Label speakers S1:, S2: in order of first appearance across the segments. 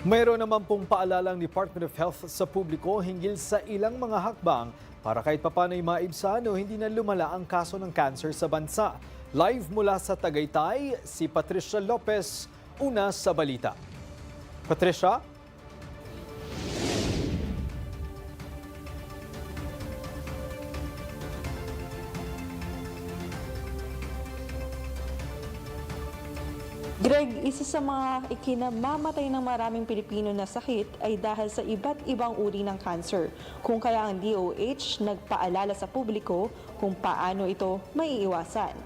S1: Mayroon naman pong paalalang Department of Health sa publiko hinggil sa ilang mga hakbang para kahit papano'y maibsan o hindi na lumala ang kaso ng cancer sa bansa. Live mula sa Tagaytay, si Patricia Lopez, una sa balita. Patricia?
S2: Greg, isa sa mga ikinamamatay ng maraming Pilipino na sakit ay dahil sa iba't ibang uri ng cancer. Kung kaya ang DOH nagpaalala sa publiko kung paano ito maiiwasan.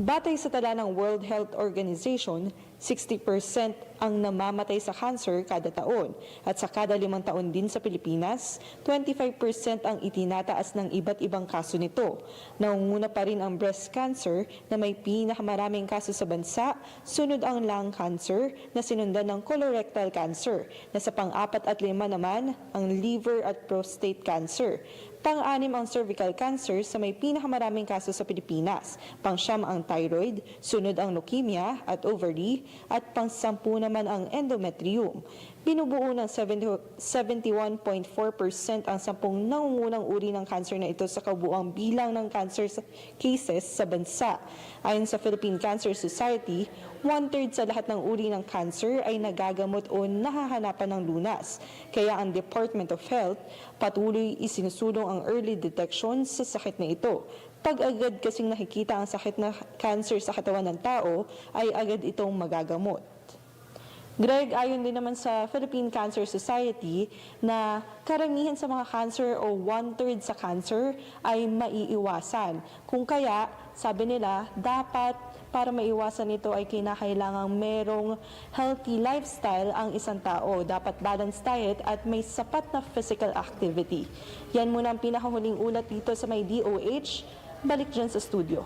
S2: Batay sa tala ng World Health Organization, 60% ang namamatay sa cancer kada taon. At sa kada limang taon din sa Pilipinas, 25% ang itinataas ng iba't ibang kaso nito. Nangunguna pa rin ang breast cancer na may pinakamaraming kaso sa bansa, sunod ang lung cancer na sinundan ng colorectal cancer, na sa pang-apat at lima naman ang liver at prostate cancer. Pang-anim ang cervical cancer sa may pinakamaraming kaso sa Pilipinas. Pang-siyam ang thyroid, sunod ang leukemia at ovary, at pang-sampu naman ang endometrium. Binubuo ng 70 71.4% ang sampung nangungunang uri ng cancer na ito sa kabuang bilang ng cancer cases sa bansa. Ayon sa Philippine Cancer Society, one-third sa lahat ng uri ng cancer ay nagagamot o nahahanapan ng lunas. Kaya ang Department of Health patuloy isinusulong ang early detection sa sakit na ito. Pag agad kasing nakikita ang sakit na cancer sa katawan ng tao, ay agad itong magagamot. Greg, ayon din naman sa Philippine Cancer Society na karamihan sa mga cancer o one-third sa cancer ay maiiwasan. Kung kaya, sabi nila, dapat para maiwasan ito ay kinakailangang merong healthy lifestyle ang isang tao. Dapat balanced diet at may sapat na physical activity. Yan muna ang pinakahuling ulat dito sa may DOH. Balik dyan sa studio.